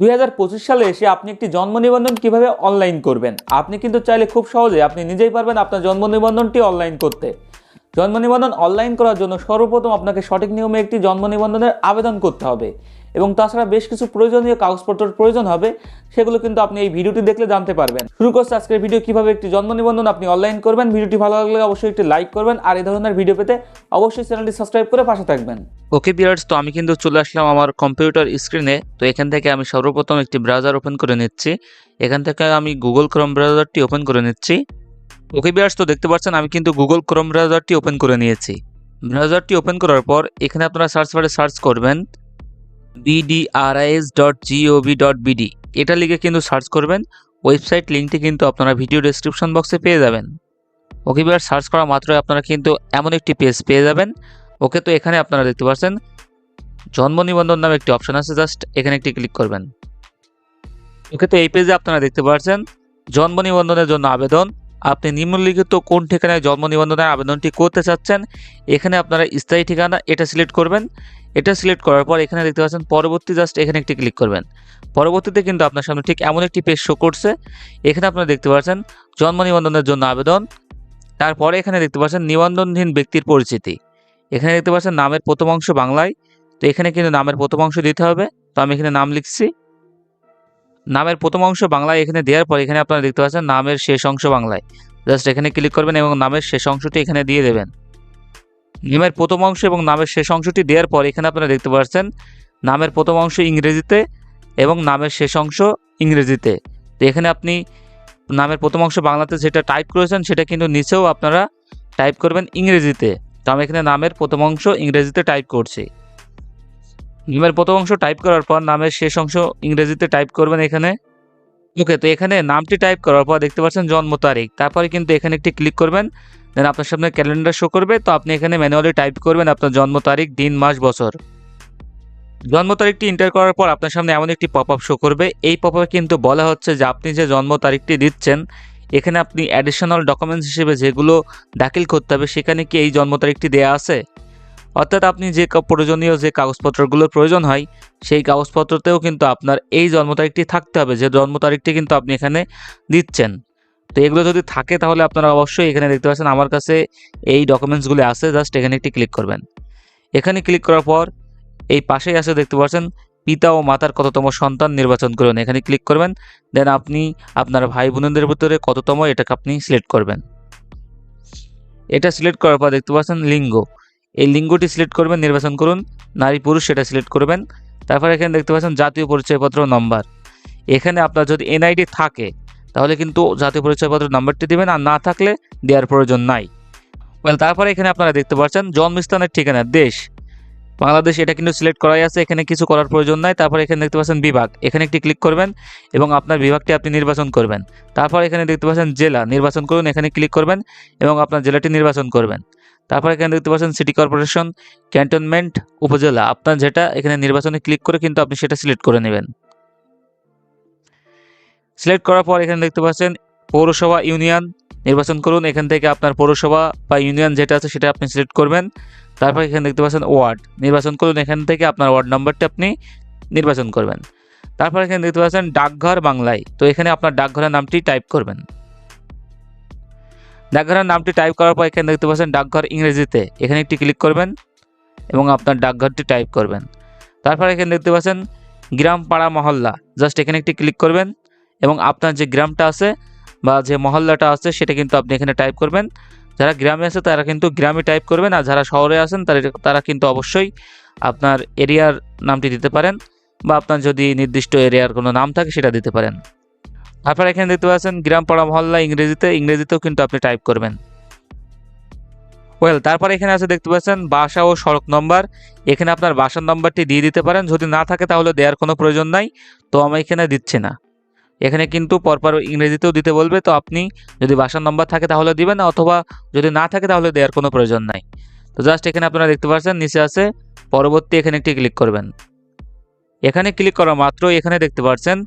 দুই হাজার পঁচিশ সালে এসে আপনি একটি জন্ম নিবন্ধন কীভাবে অনলাইন করবেন? আপনি কিন্তু চাইলে খুব সহজে, আপনি নিজেই পারবেন আপনার জন্ম নিবন্ধনটি অনলাইন করতে। জন্ম নিবন্ধন অনলাইন করার জন্য সর্বপ্রথম আপনাকে সঠিক নিয়মে একটি জন্ম নিবন্ধনের আবেদন করতে হবে। এবং তাছাড়া বেশ কিছু প্রয়োজনীয় কাগজপত্রের প্রয়োজন হবে, সেগুলো কিন্তু আপনি এই ভিডিওটি দেখলে জানতে পারবেন। শুরু করছে আজকের ভিডিও, কীভাবে একটি জন্ম নিবন্ধন আপনি অনলাইন করবেন। ভিডিওটি ভালো লাগলে অবশ্যই একটি লাইক করবেন আর এই ধরনের ভিডিও পেতে অবশ্যই চ্যানেলটি সাবস্ক্রাইব করে পাশে থাকবেন। ওকে বিয়ার্স তো আমি কিন্তু চলে আসলাম আমার কম্পিউটার স্ক্রিনে তো এখান থেকে আমি সর্বপ্রথম একটি ব্রাউজার ওপেন করে নিচ্ছি। এখান থেকে আমি গুগল ক্রোম ব্রাউজারটি ওপেন করে নিচ্ছি। ওকে বিয়ার্স তো দেখতে পাচ্ছেন আমি কিন্তু গুগল ক্রোম ব্রাউজারটি ওপেন করে নিয়েছি। ব্রাউজারটি ওপেন করার পর এখানে আপনারা সার্চ বারে সার্চ করবেন। BDRIS dot GOV dot BD এটা লিখে কিন্তু সার্চ করবেন ওয়েবসাইট লিঙ্কটি কিন্তু আপনারা ভিডিও ডেসক্রিপশন বক্সে পেয়ে যাবেন। ওকে বিয়ার সার্চ করা মাত্রই আপনারা কিন্তু এমন একটি পেজ পেয়ে যাবেন। ওকে, তো এখানে আপনারা দেখতে পাচ্ছেন, জন্ম নিবন্ধন নামে একটি অপশান আছে জাস্ট এখানে একটি ক্লিক করবেন। ওকে, তো এই পেজে আপনারা দেখতে পাচ্ছেন, জন্ম নিবন্ধনের জন্য আবেদন। আপনি নিম্নলিখিত কোন ঠিকানায় জন্ম নিবন্ধনের আবেদনটি করতে চাচ্ছেন, এখানে আপনারা স্থায়ী ঠিকানা এটা সিলেক্ট করবেন। এটা সিলেক্ট করার পর এখানে দেখতে পাচ্ছেন পরবর্তী জাস্ট এখানে একটি ক্লিক করবেন। পরবর্তীতে কিন্তু আপনার সামনে ঠিক এমন একটি পেজ শো করছে। এখানে আপনারা দেখতে পাচ্ছেন জন্ম নিবন্ধনের জন্য আবেদন। তারপরে এখানে দেখতে পাচ্ছেন নিবন্ধনহীন ব্যক্তির পরিচিতি। এখানে দেখতে পাচ্ছেন নামের প্রথম অংশ বাংলায়। তো এখানে কিন্তু নামের প্রথম অংশ দিতে হবে। তো আমি এখানে নাম লিখছি। নামের প্রথম অংশ বাংলায় এখানে দেওয়ার পর এখানে আপনারা দেখতে পাচ্ছেন নামের শেষ অংশ বাংলায়। জাস্ট এখানে ক্লিক করবেন এবং নামের শেষ অংশটি এখানে দিয়ে দেবেন। নামের প্রথম অংশ এবং নামের শেষ অংশটি দেওয়ার পর এখানে আপনারা দেখতে পাচ্ছেন, নামের প্রথম অংশ ইংরেজিতে এবং নামের শেষ অংশ ইংরেজিতে। তো এখানে আপনি নামের প্রথম অংশ বাংলাতে যেটা টাইপ করেছেন, সেটা কিন্তু নিচেও আপনারা টাইপ করবেন ইংরেজিতে। তো আমি এখানে নামের প্রথম অংশ ইংরেজিতে টাইপ করছি। নামের প্রথম অংশ টাইপ করার পর নামের শেষ অংশ ইংরেজিতে টাইপ করবেন এখানে। ওকে তো এখানে নামটি টাইপ করার পর দেখতে পাচ্ছেন জন্ম তারিখ। তারপরে কিন্তু এখানে একটি ক্লিক করবেন দেন আপনার সামনে ক্যালেন্ডার শো করবে। তো আপনি এখানে ম্যানুয়ালি টাইপ করবেন আপনার জন্ম তারিখ, দিন, মাস, বছর। জন্ম তারিখটি এন্টার করার পর আপনার সামনে এমন একটি পপ আপ শো করবে। এই পপ আপে কিন্তু বলা হচ্ছে যে আপনি যে জন্ম তারিখটি দিচ্ছেন, এখানে আপনি অ্যাডিশনাল ডকুমেন্টস হিসেবে যেগুলো দাখিল করতে হবে, সেখানে কি এই জন্ম তারিখটি দেওয়া আছে? অর্থাৎ আপনি যে প্রয়োজনীয় যে কাগজপত্রগুলোর প্রয়োজন হয়, সেই কাগজপত্রতেও কিন্তু আপনার এই জন্ম তারিখটি থাকতে হবে, যে জন্ম তারিখটি কিন্তু আপনি এখানে দিচ্ছেন। তো এগুলো যদি থাকে তাহলে আপনারা অবশ্যই এখানে দেখতে পাচ্ছেন আমার কাছে এই ডকুমেন্টসগুলো আছে, জাস্ট এখানে একটি ক্লিক করবেন। এখানে ক্লিক করার পর এই পাশেই আছে দেখতে পাচ্ছেন, পিতা ও মাতার কততম সন্তান নির্বাচন করুন। এখানে ক্লিক করবেন, দেন আপনি আপনার ভাই বোনদের ভিতরে কততম এটাকে আপনি সিলেক্ট করবেন। এটা সিলেক্ট করার পর দেখতে পাচ্ছেন লিঙ্গ। এই লিঙ্গটি সিলেক্ট করবেন, নির্বাচন করুন, নারী, পুরুষ সেটা সিলেক্ট করবেন। তারপর এখানে দেখতে পাচ্ছেন জাতীয় পরিচয়পত্র নম্বর। এখানে আপনার যদি এনআইডি থাকে তাহলে কিন্তু জাতীয় পরিচয়পত্র নাম্বারটি দিবেন আর না থাকলে দেওয়ার প্রয়োজন নাই। ওয়েল তারপরে এখানে আপনারা দেখতে পাচ্ছেন, জন্মস্থানের ঠিকানা, দেশ। বাংলাদেশ, এটা কিন্তু সিলেক্ট করাই আছে, এখানে কিছু করার প্রয়োজন নাই। তারপর এখানে দেখতে পাচ্ছেন বিভাগ, এখানে একটি ক্লিক করবেন এবং আপনার বিভাগটি আপনি নির্বাচন করবেন। তারপর এখানে দেখতে পাচ্ছেন জেলা, নির্বাচন করুন, এখানে ক্লিক করবেন এবং আপনার জেলাটি নির্বাচন করবেন। তারপর এখানে দেখতে পাচ্ছেন সিটি কর্পোরেশন ক্যান্টনমেন্ট উপজেলা। আপনার যেটা এখানে নির্বাচনে ক্লিক করে কিন্তু আপনি সেটা সিলেক্ট করে নেবেন। সিলেক্ট করার পর এখানে দেখতে পাচ্ছেন পৌরসভা ইউনিয়ন নির্বাচন করুন। এখান থেকে আপনার পৌরসভা বা ইউনিয়ন যেটা আছে সেটা আপনি সিলেক্ট করবেন। তারপর এখানে দেখতে পাচ্ছেন ওয়ার্ড। নির্বাচন করুন। এখান থেকে আপনার ওয়ার্ড নাম্বারটি আপনি নির্বাচন করবেন। তারপর এখানে দেখতে পাচ্ছেন ডাকঘর বাংলায়। তো এখানে আপনার ডাকঘরের নামটি টাইপ করবেন। ডাকঘরের নামটি টাইপ করার পর এখানে দেখতে পাচ্ছেন ডাকঘর ইংরেজিতে। এখানে একটি ক্লিক করবেন এবং আপনার ডাকঘরটি টাইপ করবেন। তারপর এখানে দেখতে পাচ্ছেন গ্রাম পাড়া মহল্লা। জাস্ট এখানে একটি ক্লিক করবেন। এবং আপনার যে গ্রামটা আছে বা যে মহল্লাটা আছে, সেটা কিন্তু আপনি এখানে টাইপ করবেন। যারা গ্রামে আছে, তারা কিন্তু গ্রামে টাইপ করবেন আর যারা শহরে আছেন, তারা কিন্তু অবশ্যই আপনার এরিয়ার নামটি দিতে পারেন বা আপনার যদি নির্দিষ্ট এরিয়ার কোনো নাম থাকে, সেটা দিতে পারেন। তারপর এখানে দেখতে পাচ্ছেন গ্রাম পাড়া মহল্লা ইংরেজিতে, ইংরেজিতেও কিন্তু আপনি টাইপ করবেন। ওয়েল তারপর এখানে আছে দেখতে পাচ্ছেন, বাসা ও সড়ক নম্বর এখানে আপনার বাসার নম্বরটি দিয়ে দিতে পারেন। যদি না থাকে, তাহলে দেওয়ার কোনো প্রয়োজন নাই। তো আমি এখানে দিচ্ছি না। এখানে কিন্তু পরপর ইংরেজিতেও দিতে বলবে, তো আপনি যদি বাসার নম্বর থাকে তাহলে দিবেন, অথবা যদি না থাকে তাহলে দেওয়ার কোনো প্রয়োজন নাই। তো জাস্ট এখানে আপনারা দেখতে পাচ্ছেন, নিচে আছে, পরবর্তী এখানে একটি ক্লিক করবেন। এখানে ক্লিক করা মাত্র এখানে দেখতে পাচ্ছেন,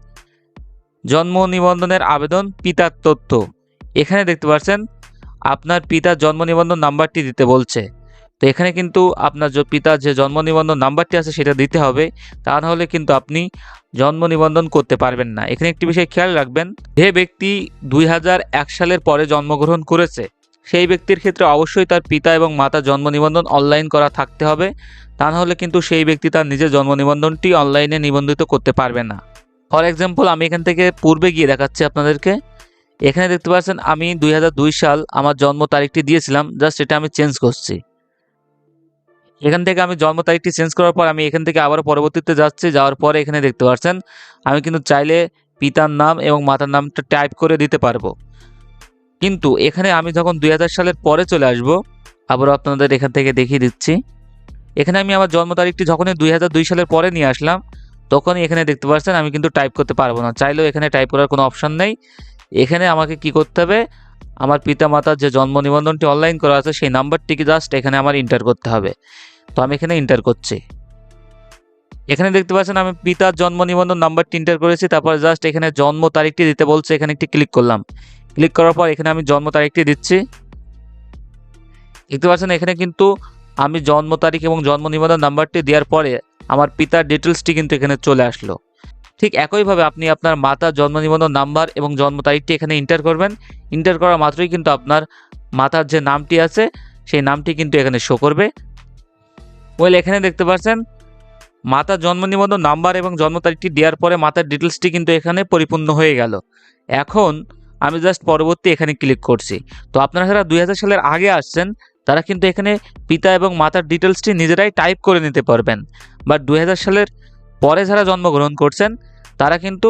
জন্ম নিবন্ধনের আবেদন, পিতার তথ্য। এখানে দেখতে পাচ্ছেন, আপনার পিতার জন্ম নিবন্ধন নাম্বারটি দিতে বলছে। তো এখানে কিন্তু আপনার যে পিতার যে জন্ম নিবন্ধন নাম্বারটি আছে সেটা দিতে হবে, তা নাহলে কিন্তু আপনি জন্ম নিবন্ধন করতে পারবেন না। এখানে একটি বিষয় খেয়াল রাখবেন, যে ব্যক্তি দুই হাজার এক সালের পরে জন্মগ্রহণ করেছে, সেই ব্যক্তির ক্ষেত্রে অবশ্যই তার পিতা এবং মাতার জন্ম নিবন্ধন অনলাইন করা থাকতে হবে, তা নাহলে কিন্তু সেই ব্যক্তি তার নিজের জন্ম নিবন্ধনটি অনলাইনে নিবন্ধিত করতে পারবে না। ফর এক্সাম্পল, আমি এখান থেকে পূর্বে গিয়ে দেখাচ্ছি আপনাদেরকে। এখানে দেখতে পাচ্ছেন, আমি দুই হাজার দুই সাল আমার জন্ম তারিখটি দিয়েছিলাম, জাস্ট এটা আমি চেঞ্জ করছি। এখান থেকে আমি জন্ম তারিখটি চেঞ্জ করার পর আমি এখান থেকে আবার পরবর্তীতে যাচ্ছি, যাওয়ার পরে এখানে দেখতে পাচ্ছেন আমি কিন্তু চাইলে পিতার নাম এবং মাতার নামটা টাইপ করে দিতে পারব। কিন্তু এখানে আমি যখন দুই হাজার সালের পরে চলে আসব, আবারও আপনাদের এখান থেকে দেখিয়ে দিচ্ছি। এখানে আমি আমার জন্ম তারিখটি যখনই দুই সালের পরে নিয়ে আসলাম, তখনই এখানে দেখতে পাচ্ছেন আমি কিন্তু টাইপ করতে পারব না। চাইলেও এখানে টাইপ করার কোনো অপশান নেই। এখানে আমাকে কি করতে হবে? আমার পিতা মাতার যে জন্ম নিবন্ধনটি অনলাইন করা আছে, সেই নাম্বারটিকে জাস্ট এখানে আমার ইন্টার করতে হবে। তো আমি এখানে ইন্টার করছি। এখানে দেখতে পাচ্ছেন আমি পিতার জন্ম নিবন্ধন নাম্বারটি ইন্টার করেছি, তারপর জাস্ট এখানে জন্ম তারিখটি দিতে বলছে, এখানে একটি ক্লিক করলাম। ক্লিক করার পর এখানে আমি জন্ম তারিখটি দিচ্ছি। দেখতে পাচ্ছেন এখানে কিন্তু আমি জন্ম তারিখ এবং জন্ম নিবন্ধন নাম্বারটি দেওয়ার পরে আমার পিতার ডিটেলসটি কিন্তু এখানে চলে আসলো। ঠিক একইভাবে আপনি আপনার মাতার জন্ম নিবন্ধন নাম্বার এবং জন্ম তারিখটি এখানে ইন্টার করবেন। ইন্টার করা মাত্রই কিন্তু আপনার মাতার যে নামটি আছে, সেই নামটি কিন্তু এখানে শো করবে। ওয়েল এখানে দেখতে পাচ্ছেন, মাতার জন্ম নিবন্ধন নাম্বার এবং জন্ম তারিখটি দেওয়ার পরে মাতার ডিটেলসটি কিন্তু এখানে পরিপূর্ণ হয়ে গেল। এখন আমি জাস্ট পরবর্তী এখানে ক্লিক করছি। তো আপনারা যারা দুই হাজার সালের আগে আসছেন, তারা কিন্তু এখানে পিতা এবং মাতার ডিটেলসটি নিজেরাই টাইপ করে নিতে পারবেন। বাট দুই হাজার সালের পরে যারা জন্মগ্রহণ করছেন, তারা কিন্তু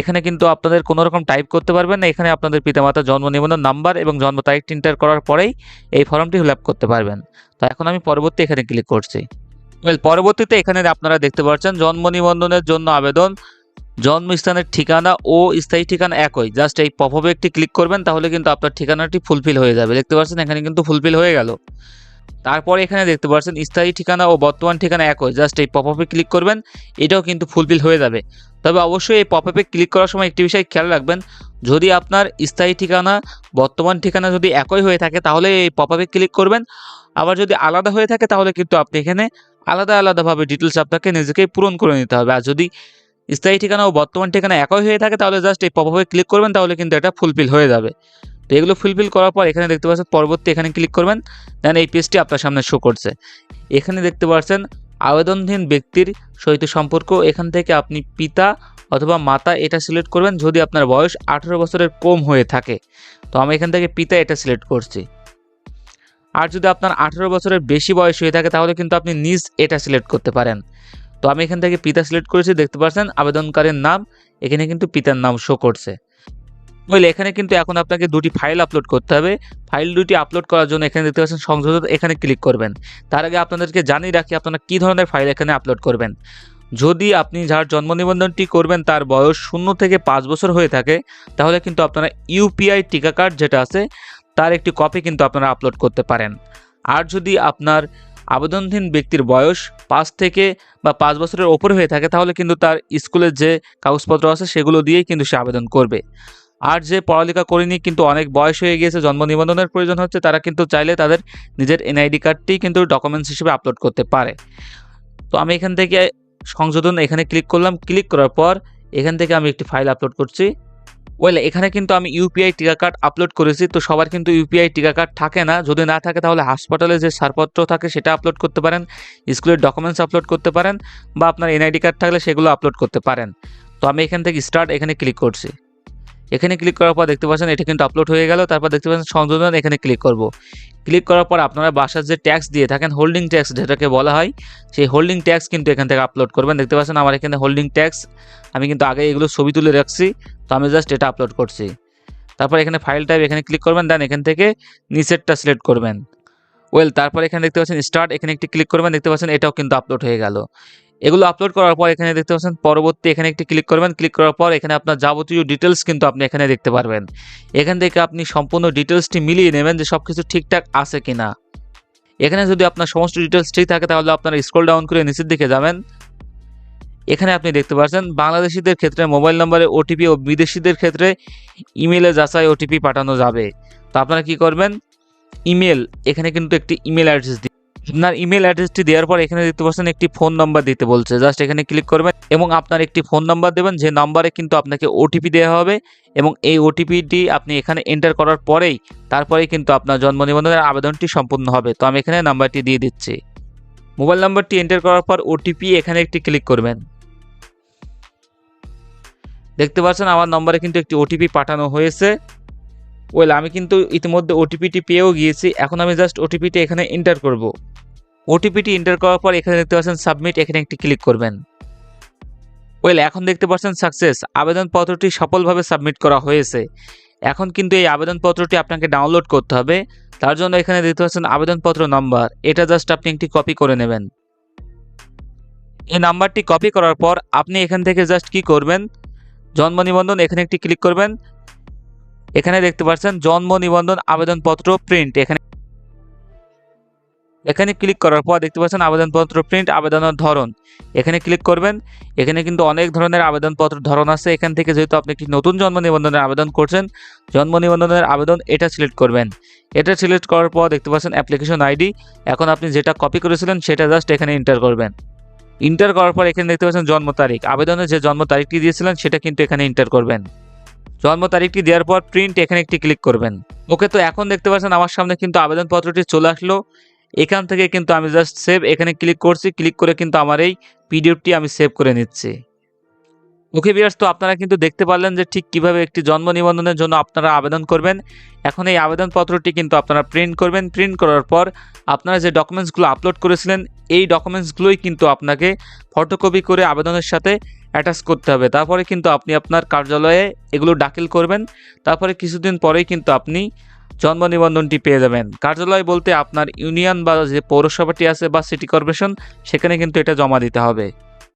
এখানে কিন্তু আপনাদের কোনো রকম টাইপ করতে পারবেন না। এখানে আপনাদের পিতামাতার জন্ম নিবন্ধন নাম্বার এবং জন্ম তারিখ ইন্টার করার পরেই এই ফর্মটি ফিল করতে পারবেন। তো এখন আমি পরবর্তী এখানে ক্লিক করছি। ওয়েল পরবর্তীতে এখানে আপনারা দেখতে পাচ্ছেন জন্ম নিবন্ধনের জন্য আবেদন, জন্মস্থানের ঠিকানা ও স্থায়ী ঠিকানা একই। জাস্ট এই পপবে একটি ক্লিক করবেন, তাহলে কিন্তু আপনার ঠিকানাটি ফুলফিল হয়ে যাবে। দেখতে পাচ্ছেন এখানে কিন্তু ফুলফিল হয়ে গেল। তারপরে এখানে দেখতে পাচ্ছেন, স্থায়ী ঠিকানা ও বর্তমান ঠিকানা একই। জাস্ট এই পপ পপআপে ক্লিক করবেন, এটাও কিন্তু ফুলফিল হয়ে যাবে। তবে অবশ্যই এই পপ পপআপে ক্লিক করার সময় একটি বিষয় খেয়াল রাখবেন, যদি আপনার স্থায়ী ঠিকানা, বর্তমান ঠিকানা যদি একই হয়ে থাকে, তাহলে এই পপ পপআপে ক্লিক করবেন। আবার যদি আলাদা হয়ে থাকে, তাহলে কিন্তু আপনি এখানে আলাদা আলাদাভাবে ডিটেলস আপনাকে নিজেকেই পূরণ করে নিতে হবে। আর যদি স্থায়ী ঠিকানা ও বর্তমান ঠিকানা একই হয়ে থাকে, তাহলে জাস্ট এই পপ পপআপে ক্লিক করবেন, তাহলে কিন্তু এটা ফুলফিল হয়ে যাবে। তো এগুলো ফুলফিল করার পর এখানে দেখতে পাচ্ছেন পরবর্তী এখানে ক্লিক করবেন দেন এই পেজটি আপনার সামনে শো করছে। এখানে দেখতে পাচ্ছেন আবেদনহীন ব্যক্তির সহিত সম্পর্ক, এখান থেকে আপনি পিতা অথবা মাতা এটা সিলেক্ট করবেন যদি আপনার বয়স আঠেরো বছরের কম হয়ে থাকে। তো আমি এখান থেকে পিতা এটা সিলেক্ট করছি। আর যদি আপনার আঠেরো বছরের বেশি বয়স হয়ে থাকে তাহলে কিন্তু আপনি নিজ এটা সিলেক্ট করতে পারেন। তো আমি এখান থেকে পিতা সিলেক্ট করেছি, দেখতে পাচ্ছেন আবেদনকারীর নাম, এখানে কিন্তু পিতার নাম শো করছে। বুঝলে এখানে কিন্তু এখন আপনাকে দুটি ফাইল আপলোড করতে হবে। ফাইল দুটি আপলোড করার জন্য এখানে দেখতে পাচ্ছেন সংশোধন এখানে ক্লিক করবেন। তার আগে আপনাদেরকে জানিয়ে রাখি আপনারা কী ধরনের ফাইল এখানে আপলোড করবেন। যদি আপনি যার জন্ম নিবন্ধনটি করবেন, তার বয়স শূন্য থেকে পাঁচ বছর হয়ে থাকে, তাহলে কিন্তু আপনারা ইউপিআই টিকা কার্ড যেটা আছে, তার একটি কপি কিন্তু আপনারা আপলোড করতে পারেন। আর যদি আপনার আবেদনহীন ব্যক্তির বয়স পাঁচ থেকে বা পাঁচ বছরের ওপরে হয়ে থাকে, তাহলে কিন্তু তার স্কুলের যে কাগজপত্র আছে, সেগুলো দিয়েই কিন্তু সে আবেদন করবে। আর যে পড়ালেখা করেনি কিন্তু অনেক বয়স হয়ে গিয়েছে, জন্ম নিবন্ধনের প্রয়োজন হচ্ছে, তারা কিন্তু চাইলে তাদের নিজের এনআইডি কার্ডটি কিন্তু ডকুমেন্টস হিসেবে আপলোড করতে পারে। তো আমি এখান থেকে সংশোধন এখানে ক্লিক করলাম। ক্লিক করার পর এখান থেকে আমি একটি ফাইল আপলোড করছি। ওয়েল এখানে কিন্তু আমি ইউপিআই টিকা কার্ড আপলোড করেছি, তো সবার কিন্তু ইউপিআই টিকা কার্ড থাকে না। যদি না থাকে তাহলে হাসপাতালে যে ছাড়পত্র থাকে সেটা আপলোড করতে পারেন স্কুলের ডকুমেন্টস আপলোড করতে পারেন, বা আপনার এনআইডি কার্ড থাকলে সেগুলো আপলোড করতে পারেন। তো আমি এখান থেকে স্টার্ট এখানে ক্লিক করছি। এখানে ক্লিক করার পর দেখতে পাচ্ছেন এটা কিন্তু আপলোড হয়ে গেল। তারপর দেখতে পাচ্ছেন সংশোধন এখানে ক্লিক করব। ক্লিক করার পর আপনারা বাসার যে ট্যাক্স দিয়ে থাকেন হোল্ডিং ট্যাক্স যেটাকে বলা হয়, সেই হোল্ডিং ট্যাক্স কিন্তু এখান থেকে আপলোড করবেন। দেখতে পাচ্ছেন আমার এখানে হোল্ডিং ট্যাক্স আমি কিন্তু আগে এগুলো ছবি তুলে রাখছি, তো আমি জাস্ট এটা আপলোড করছি। তারপর এখানে ফাইল টাইপ এখানে ক্লিক করবেন দেন এখান থেকে নিচেরটা সিলেক্ট করবেন। ওয়েল তারপর এখানে দেখতে পাচ্ছেন স্টার্ট এখানে একটি ক্লিক করবেন, দেখতে পাচ্ছেন এটাও কিন্তু আপলোড হয়ে গেল। এগুলো আপলোড করার পর এখানে দেখতে পাচ্ছেন, পরবর্তী এখানে একটি ক্লিক করবেন। ক্লিক করার পর এখানে আপনার যাবতীয় ডিটেলস কিন্তু আপনি এখানে দেখতে পারবেন। এখান থেকে আপনি সম্পূর্ণ ডিটেলসটি মিলিয়ে নেবেন যে সব কিছু ঠিকঠাক আছে কি না এখানে যদি আপনার সমস্ত ডিটেলস ঠিক থাকে, তাহলে আপনারা স্ক্রল ডাউন করে নিচের দিকে যাবেন। এখানে আপনি দেখতে পাচ্ছেন, বাংলাদেশিদের ক্ষেত্রে মোবাইল নম্বরে ওটিপি ও বিদেশিদের ক্ষেত্রে ইমেলে যাচাই ওটিপি পাঠানো যাবে। তো আপনারা কি করবেন? ইমেল এখানে কিন্তু একটি ইমেল অ্যাড্রেস আপনার ইমেল অ্যাড্রেসটি দেওয়ার পর এখানে দেখতে পাচ্ছেন একটি ফোন নাম্বার দিতে বলছে। জাস্ট এখানে ক্লিক করবেন এবং আপনার একটি ফোন নাম্বার দেবেন, যে নাম্বারে কিন্তু আপনাকে ওটিপি দেওয়া হবে এবং এই ওটিপিটি আপনি এখানে এন্টার করার পরেই তারপরেই কিন্তু আপনার জন্ম নিবন্ধনের আবেদনটি সম্পূর্ণ হবে। তো আমি এখানে নাম্বারটি দিয়ে দিচ্ছি। মোবাইল নাম্বারটি এন্টার করার পর ওটিপি এখানে একটি ক্লিক করবেন। দেখতে পাচ্ছেন আমার নম্বরে কিন্তু একটি ওটিপি পাঠানো হয়েছে। ওয়েল আমি কিন্তু ইতিমধ্যে ওটিপিটি পেয়েও গিয়েছি। এখন আমি জাস্ট ওটিপিটি এখানে এন্টার করব। ওটিপিটি এন্টার করার পর এখানে দেখতে পাচ্ছেন সাবমিট এখানে একটি ক্লিক করবেন। ওয়েল এখন দেখতে পাচ্ছেন সাকসেস আবেদনপত্রটি সফলভাবে সাবমিট করা হয়েছে। এখন কিন্তু এই আবেদনপত্রটি আপনাকে ডাউনলোড করতে হবে। তার জন্য এখানে দেখতে পাচ্ছেন আবেদনপত্র নাম্বার এটা জাস্ট আপনি একটি কপি করে নেবেন। এই নাম্বারটি কপি করার পর আপনি এখান থেকে জাস্ট কি করবেন? জন্ম নিবন্ধন এখানে একটি ক্লিক করবেন। এখানে দেখতে পাচ্ছেন জন্ম নিবন্ধন আবেদনপত্র প্রিন্ট এখানে এখানে ক্লিক করার পর দেখতে পাচ্ছেন আবেদনপত্র প্রিন্ট আবেদনের ধরন। এখানে ক্লিক করবেন। এখানে কিন্তু অনেক ধরনের আবেদনপত্র ধরন আছে। এখান থেকে যেহেতু আপনি একটি নতুন জন্ম নিবন্ধনের আবেদন করছেন, জন্ম নিবন্ধনের আবেদন এটা সিলেক্ট করবেন। এটা সিলেক্ট করার পর দেখতে পাচ্ছেন অ্যাপ্লিকেশন আইডি এখন আপনি যেটা কপি করেছিলেন সেটা জাস্ট এখানে এন্টার করবেন। ইন্টার করার পর এখানে দেখতে পাচ্ছেন জন্ম তারিখ। আবেদনে যে জন্ম তারিখটি দিয়েছিলেন সেটা কিন্তু এখানে এন্টার করবেন। জন্ম তারিখটি দেওয়ার পর প্রিন্ট এখানে একটি ক্লিক করবেন। ওকে তো এখন দেখতে পাচ্ছেন আমার সামনে কিন্তু আবেদনপত্রটি চলে আসলো। এখান থেকে কিন্তু আমি জাস্ট সেভ এখানে ক্লিক করছি। ক্লিক করে কিন্তু আমার এই পিডিএফটি আমি সেভ করে নিচ্ছি। ওকে বিয়ার্স তো আপনারা কিন্তু দেখতে পারলেন যে ঠিক কীভাবে একটি জন্ম নিবন্ধনের জন্য আপনারা আবেদন করবেন। এখন এই আবেদনপত্রটি কিন্তু আপনারা প্রিন্ট করবেন। প্রিন্ট করার পর আপনারা যে ডকুমেন্টসগুলো আপলোড করেছিলেন, এই ডকুমেন্টসগুলোই কিন্তু আপনাকে ফটোকপি করে আবেদনের সাথে অ্যাটাচ করতে হবে। তারপরে কিন্তু আপনি আপনার কার্যালয়ে এগুলো দাখিল করবেন। তারপরে কিছুদিন পরেই কিন্তু আপনি জন্ম নিবন্ধনটি পেয়ে যাবেন। কার্যালয় বলতে আপনার ইউনিয়ন বা যে পৌরসভাটি আছে বা সিটি কর্পোরেশন, সেখানে কিন্তু এটা জমা দিতে হবে।